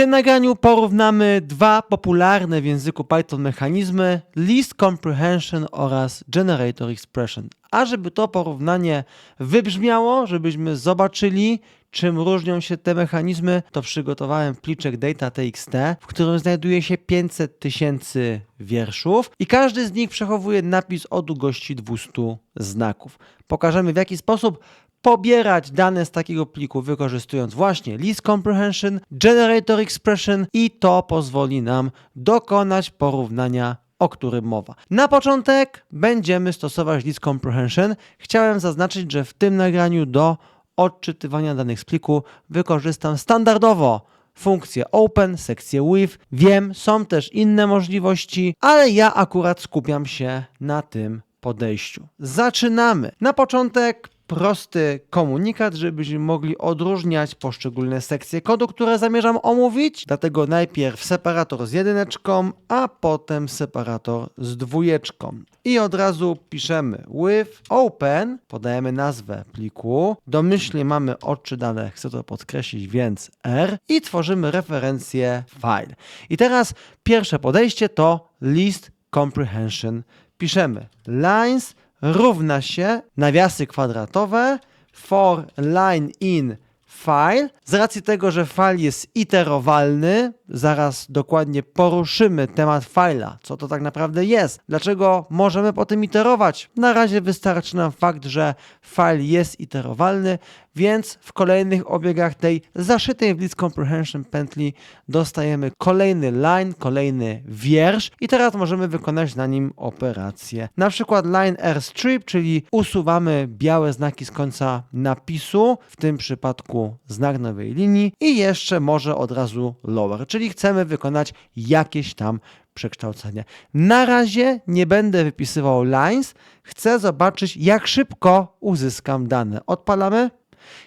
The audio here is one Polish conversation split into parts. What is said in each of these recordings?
tym nagraniu porównamy dwa popularne w języku Python mechanizmy list comprehension oraz generator expression. A żeby to porównanie wybrzmiało, żebyśmy zobaczyli, czym różnią się te mechanizmy, to przygotowałem pliczek data.txt, w którym znajduje się 500 tysięcy wierszów i każdy z nich przechowuje napis o długości 200 znaków. Pokażemy w jaki sposób pobierać dane z takiego pliku wykorzystując właśnie list comprehension, generator expression i to pozwoli nam dokonać porównania o którym mowa. Na początek będziemy stosować list comprehension. Chciałem zaznaczyć, że w tym nagraniu do odczytywania danych z pliku wykorzystam standardowo funkcję open, sekcję with. Wiem, są też inne możliwości, ale ja akurat skupiam się na tym podejściu. Zaczynamy. Na początek prosty komunikat, żebyśmy mogli odróżniać poszczególne sekcje kodu, które zamierzam omówić. Dlatego najpierw separator z jedyneczką, a potem separator z dwójeczką. I od razu piszemy with open, podajemy nazwę pliku, domyślnie mamy odczytane, chcę to podkreślić, więc R i tworzymy referencję file. I teraz pierwsze podejście to list comprehension. Piszemy lines równa się nawiasy kwadratowe for line in file. Z racji tego, że file jest iterowalny, zaraz dokładnie poruszymy temat file'a, co to tak naprawdę jest, dlaczego możemy po tym iterować. Na razie wystarczy nam fakt, że file jest iterowalny, więc w kolejnych obiegach tej zaszytej w list comprehension pętli dostajemy kolejny line, kolejny wiersz i teraz możemy wykonać na nim operację. Na przykład line r strip, czyli usuwamy białe znaki z końca napisu, w tym przypadku znak nowej linii i jeszcze może od razu lower, czyli chcemy wykonać jakieś tam przekształcenie. Na razie nie będę wypisywał lines, chcę zobaczyć jak szybko uzyskam dane. Odpalamy.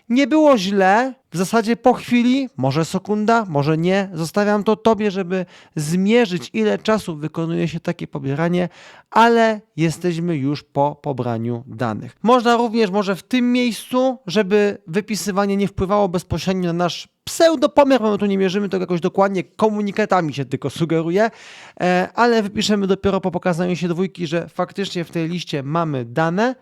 Nie było źle, w zasadzie po chwili, może sekunda, może nie, zostawiam to Tobie, żeby zmierzyć, ile czasu wykonuje się takie pobieranie, ale jesteśmy już po pobraniu danych. Można również, może w tym miejscu, żeby wypisywanie nie wpływało bezpośrednio na nasz pseudopomiar, bo my tu nie mierzymy tego jakoś dokładnie, komunikatami się tylko sugeruje, e, ale wypiszemy dopiero po pokazaniu się dwójki, że faktycznie w tej liście mamy dane,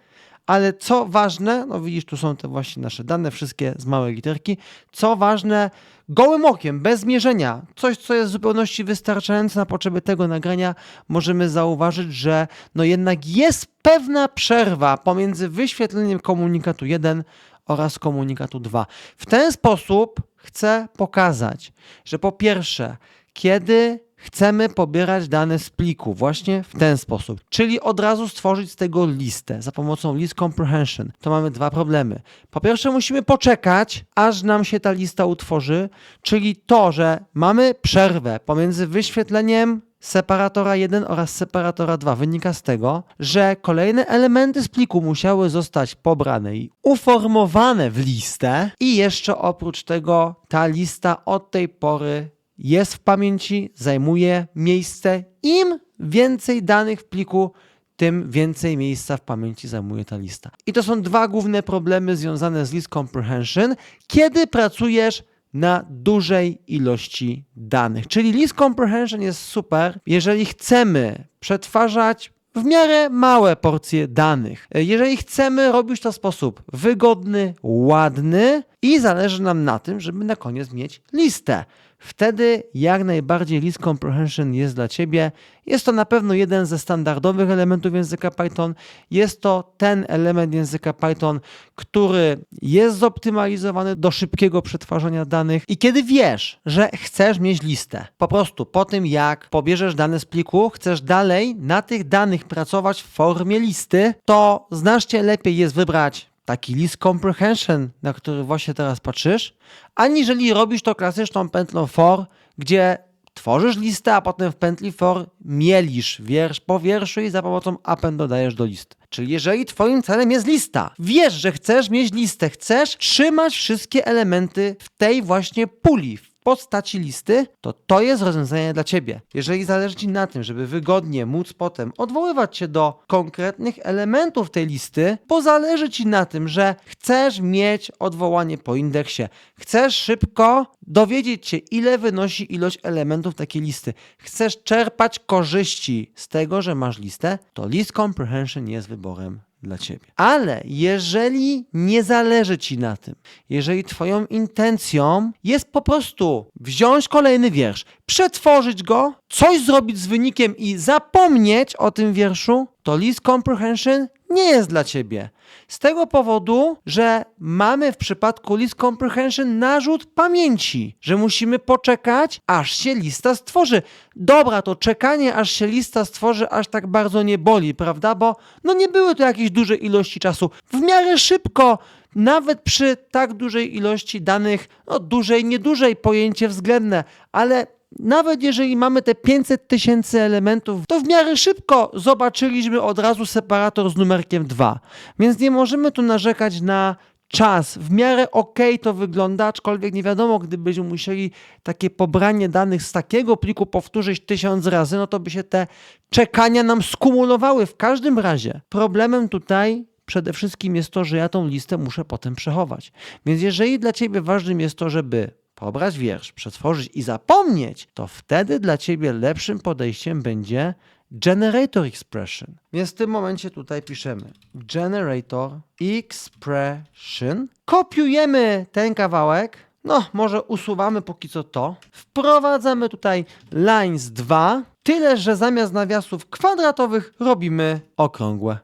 ale co ważne, no widzisz, tu są te właśnie nasze dane, wszystkie z małej literki. Co ważne, gołym okiem, bez zmierzenia, coś, co jest w zupełności wystarczające na potrzeby tego nagrania, możemy zauważyć, że no jednak jest pewna przerwa pomiędzy wyświetleniem komunikatu 1 oraz komunikatu 2. W ten sposób chcę pokazać, że po pierwsze, kiedy chcemy pobierać dane z pliku właśnie w ten sposób, czyli od razu stworzyć z tego listę za pomocą list comprehension, to mamy dwa problemy. Po pierwsze musimy poczekać, aż nam się ta lista utworzy, czyli to, że mamy przerwę pomiędzy wyświetleniem separatora 1 oraz separatora 2 wynika z tego, że kolejne elementy z pliku musiały zostać pobrane i uformowane w listę i jeszcze oprócz tego ta lista od tej pory jest w pamięci, zajmuje miejsce. Im więcej danych w pliku, tym więcej miejsca w pamięci zajmuje ta lista. I to są dwa główne problemy związane z list comprehension, kiedy pracujesz na dużej ilości danych. Czyli list comprehension jest super, jeżeli chcemy przetwarzać w miarę małe porcje danych. Jeżeli chcemy robić to w sposób wygodny, ładny i zależy nam na tym, żeby na koniec mieć listę wtedy jak najbardziej list comprehension jest dla Ciebie. Jest to na pewno jeden ze standardowych elementów języka Python. Jest to ten element języka Python, który jest zoptymalizowany do szybkiego przetwarzania danych. I kiedy wiesz, że chcesz mieć listę, po prostu po tym jak pobierzesz dane z pliku, chcesz dalej na tych danych pracować w formie listy, to znacznie lepiej jest wybrać taki list comprehension, na który właśnie teraz patrzysz, aniżeli robisz to klasyczną pętlą for, gdzie tworzysz listę, a potem w pętli for mielisz wiersz po wierszu i za pomocą append dodajesz do listy. Czyli jeżeli twoim celem jest lista, wiesz, że chcesz mieć listę, chcesz trzymać wszystkie elementy w tej właśnie puli, postaci listy, to to jest rozwiązanie dla Ciebie. Jeżeli zależy Ci na tym, żeby wygodnie móc potem odwoływać się do konkretnych elementów tej listy, bo zależy Ci na tym, że chcesz mieć odwołanie po indeksie, chcesz szybko dowiedzieć się, ile wynosi ilość elementów takiej listy, chcesz czerpać korzyści z tego, że masz listę, to list comprehension jest wyborem dla ciebie. Ale jeżeli nie zależy ci na tym, jeżeli twoją intencją jest po prostu wziąć kolejny wiersz, przetworzyć go, coś zrobić z wynikiem i zapomnieć o tym wierszu, to list comprehension nie jest dla ciebie. Z tego powodu, że mamy w przypadku list comprehension narzut pamięci, że musimy poczekać, aż się lista stworzy. Dobra, to czekanie, aż się lista stworzy, aż tak bardzo nie boli, prawda? Bo no nie były to jakieś duże ilości czasu. W miarę szybko, nawet przy tak dużej ilości danych, no dużej, niedużej, pojęcie względne, ale nawet jeżeli mamy te 500 tysięcy elementów, to w miarę szybko zobaczyliśmy od razu separator z numerkiem 2. Więc nie możemy tu narzekać na czas. W miarę ok to wygląda, aczkolwiek nie wiadomo, gdybyśmy musieli takie pobranie danych z takiego pliku powtórzyć tysiąc razy, no to by się te czekania nam skumulowały. W każdym razie problemem tutaj przede wszystkim jest to, że ja tą listę muszę potem przechować. Więc jeżeli dla ciebie ważnym jest to, żeby pobrać wiersz, przetworzyć i zapomnieć, to wtedy dla ciebie lepszym podejściem będzie generator expression. Więc w tym momencie tutaj piszemy generator expression. Kopiujemy ten kawałek. No, może usuwamy póki co to. Wprowadzamy tutaj lines 2. Tyle, że zamiast nawiasów kwadratowych robimy okrągłe.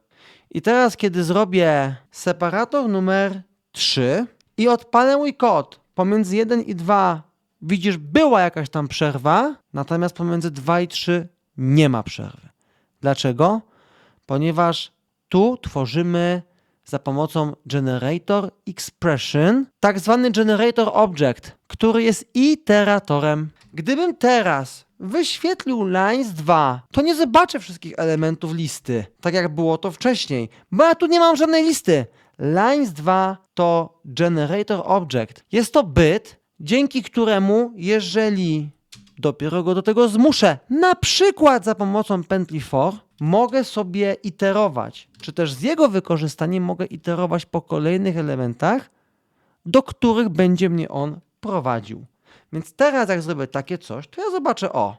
I teraz, kiedy zrobię separator numer 3 i odpalę mój kod pomiędzy 1 i 2, widzisz, była jakaś tam przerwa, natomiast pomiędzy 2 i 3 nie ma przerwy. Dlaczego? Ponieważ tu tworzymy za pomocą generator expression tak zwany generator object, który jest iteratorem. Gdybym teraz wyświetlił lines 2, to nie zobaczę wszystkich elementów listy, tak jak było to wcześniej, bo ja tu nie mam żadnej listy. Lines 2 to generator object. Jest to byt, dzięki któremu, jeżeli dopiero go do tego zmuszę, na przykład za pomocą pętli for, mogę sobie iterować, czy też z jego wykorzystaniem mogę iterować po kolejnych elementach, do których będzie mnie on prowadził. Więc teraz jak zrobię takie coś, to ja zobaczę, o,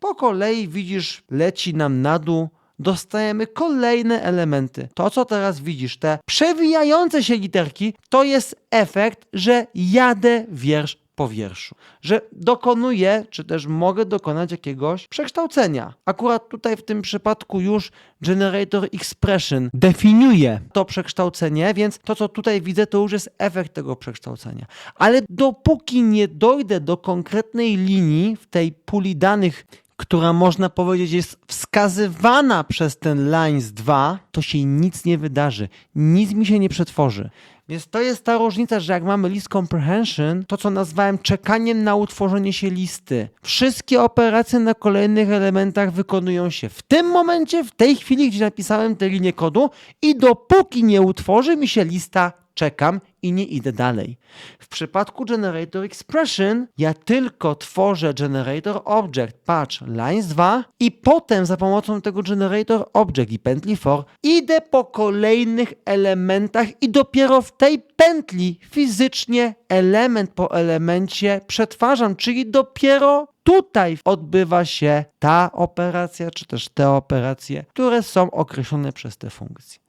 po kolei widzisz, leci nam na dół, dostajemy kolejne elementy. To, co teraz widzisz, te przewijające się literki, to jest efekt, że jadę wiersz po wierszu. Że dokonuję, czy też mogę dokonać jakiegoś przekształcenia. Akurat tutaj w tym przypadku już Generator Expression definiuje to przekształcenie, więc to, co tutaj widzę, to już jest efekt tego przekształcenia. Ale dopóki nie dojdę do konkretnej linii w tej puli danych, która można powiedzieć jest wskazywana przez ten lines 2, to się nic nie wydarzy. Nic mi się nie przetworzy. Więc to jest ta różnica, że jak mamy list comprehension, to co nazwałem czekaniem na utworzenie się listy. Wszystkie operacje na kolejnych elementach wykonują się w tym momencie, w tej chwili, gdzie napisałem tę linię kodu i dopóki nie utworzy mi się lista, czekam i nie idę dalej. W przypadku Generator Expression ja tylko tworzę Generator Object, patrz, lines 2 i potem za pomocą tego Generator Object i pętli for idę po kolejnych elementach i dopiero w tej pętli fizycznie element po elemencie przetwarzam, czyli dopiero tutaj odbywa się ta operacja, czy też te operacje, które są określone przez te funkcje.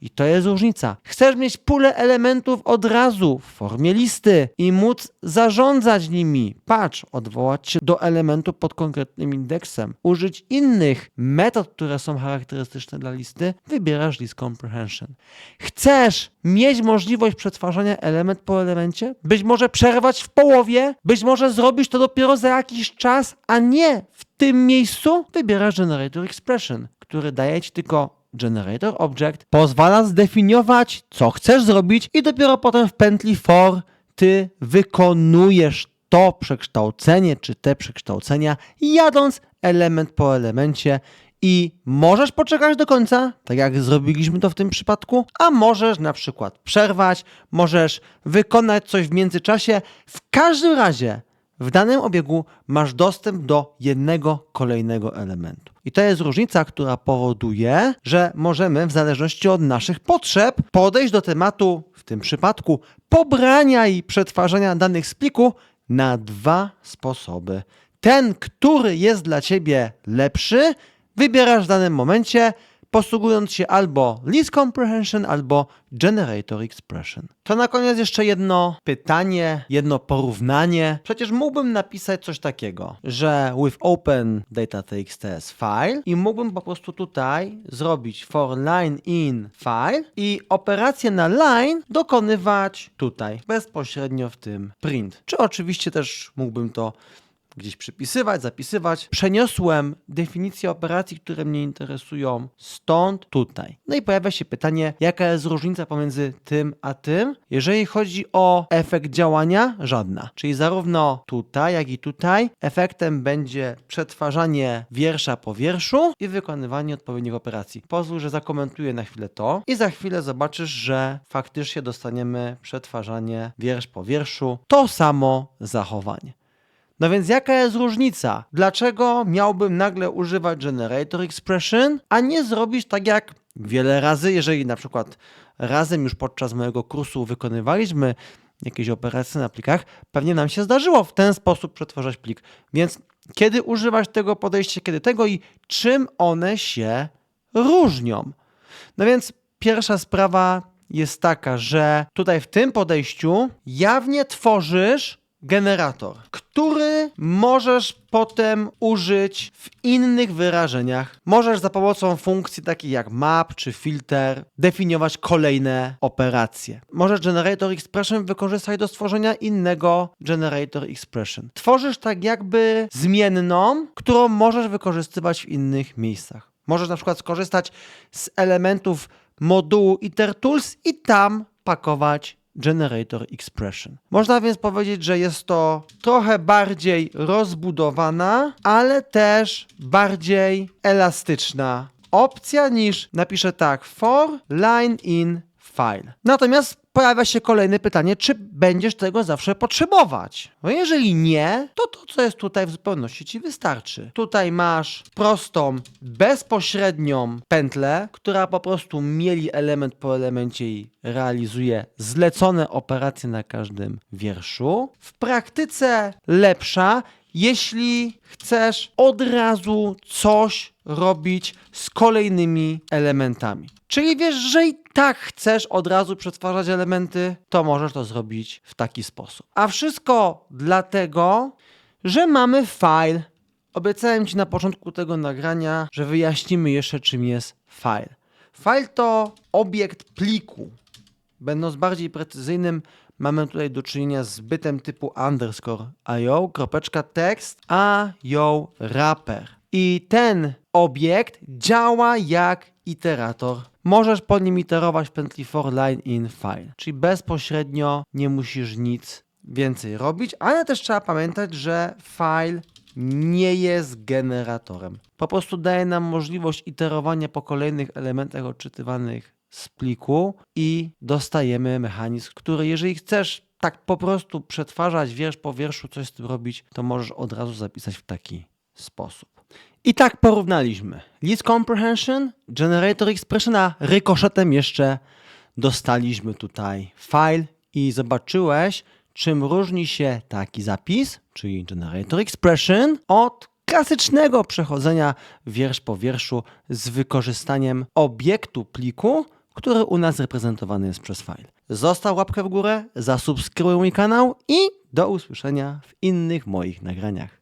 I to jest różnica. Chcesz mieć pulę elementów od razu w formie listy i móc zarządzać nimi. Patrz, odwołać się do elementu pod konkretnym indeksem, użyć innych metod, które są charakterystyczne dla listy, wybierasz list comprehension. Chcesz mieć możliwość przetwarzania element po elemencie, być może przerwać w połowie, być może zrobić to dopiero za jakiś czas, a nie w tym miejscu, wybierasz generator expression, który daje ci tylko generator object pozwala zdefiniować, co chcesz zrobić i dopiero potem w pętli for ty wykonujesz to przekształcenie czy te przekształcenia, jadąc element po elemencie i możesz poczekać do końca, tak jak zrobiliśmy to w tym przypadku, a możesz na przykład przerwać, możesz wykonać coś w międzyczasie. W każdym razie w danym obiegu masz dostęp do jednego kolejnego elementu. I to jest różnica, która powoduje, że możemy w zależności od naszych potrzeb podejść do tematu, w tym przypadku, pobrania i przetwarzania danych z pliku na dwa sposoby. Ten, który jest dla ciebie lepszy, wybierasz w danym momencie, posługując się albo list comprehension, albo generator expression. To na koniec jeszcze jedno pytanie, jedno porównanie. Przecież mógłbym napisać coś takiego, że with open data.txt file i mógłbym po prostu tutaj zrobić for line in file i operację na line dokonywać tutaj, bezpośrednio w tym print. Czy oczywiście też mógłbym to gdzieś przypisywać, zapisywać. Przeniosłem definicję operacji, które mnie interesują stąd tutaj. No i pojawia się pytanie, jaka jest różnica pomiędzy tym a tym? Jeżeli chodzi o efekt działania, żadna. Czyli zarówno tutaj, jak i tutaj efektem będzie przetwarzanie wiersza po wierszu i wykonywanie odpowiednich operacji. Pozwól, że zakomentuję na chwilę to i za chwilę zobaczysz, że faktycznie dostaniemy przetwarzanie wiersz po wierszu. To samo zachowanie. No więc jaka jest różnica? Dlaczego miałbym nagle używać Generator Expression, a nie zrobić tak jak wiele razy, jeżeli na przykład razem już podczas mojego kursu wykonywaliśmy jakieś operacje na plikach, pewnie nam się zdarzyło w ten sposób przetwarzać plik. Więc kiedy używać tego podejścia, kiedy tego i czym one się różnią? No więc pierwsza sprawa jest taka, że tutaj w tym podejściu jawnie tworzysz generator, który możesz potem użyć w innych wyrażeniach. Możesz za pomocą funkcji takich jak map czy filter definiować kolejne operacje. Możesz generator expression wykorzystać do stworzenia innego generator expression. Tworzysz tak jakby zmienną, którą możesz wykorzystywać w innych miejscach. Możesz na przykład skorzystać z elementów modułu IterTools i tam pakować Generator Expression. Można więc powiedzieć, że jest to trochę bardziej rozbudowana, ale też bardziej elastyczna opcja niż napiszę tak for line in file. Natomiast pojawia się kolejne pytanie, czy będziesz tego zawsze potrzebować? No jeżeli nie, to to, co jest tutaj w zupełności ci wystarczy. Tutaj masz prostą, bezpośrednią pętlę, która po prostu mieli element po elemencie i realizuje zlecone operacje na każdym wierszu. W praktyce lepsza, jeśli chcesz od razu coś robić z kolejnymi elementami. Czyli wiesz, że i tak chcesz od razu przetwarzać elementy, to możesz to zrobić w taki sposób. A wszystko dlatego, że mamy file. Obiecałem Ci na początku tego nagrania, że wyjaśnimy jeszcze, czym jest file. File to obiekt pliku. Będąc bardziej precyzyjnym, mamy tutaj do czynienia z bytem typu underscore io, kropeczka a io wrapper. I ten obiekt działa jak iterator. Możesz po nim iterować w pętli for line in file, czyli bezpośrednio nie musisz nic więcej robić, ale też trzeba pamiętać, że file nie jest generatorem. Po prostu daje nam możliwość iterowania po kolejnych elementach odczytywanych z pliku i dostajemy mechanizm, który jeżeli chcesz tak po prostu przetwarzać wiersz po wierszu, coś z tym robić, to możesz od razu zapisać w taki sposób. I tak porównaliśmy list comprehension, generator expression, a rykoszetem jeszcze dostaliśmy tutaj file i zobaczyłeś, czym różni się taki zapis, czyli generator expression, od klasycznego przechodzenia wiersz po wierszu z wykorzystaniem obiektu pliku, który u nas reprezentowany jest przez file. Zostaw łapkę w górę, zasubskrybuj mój kanał i do usłyszenia w innych moich nagraniach.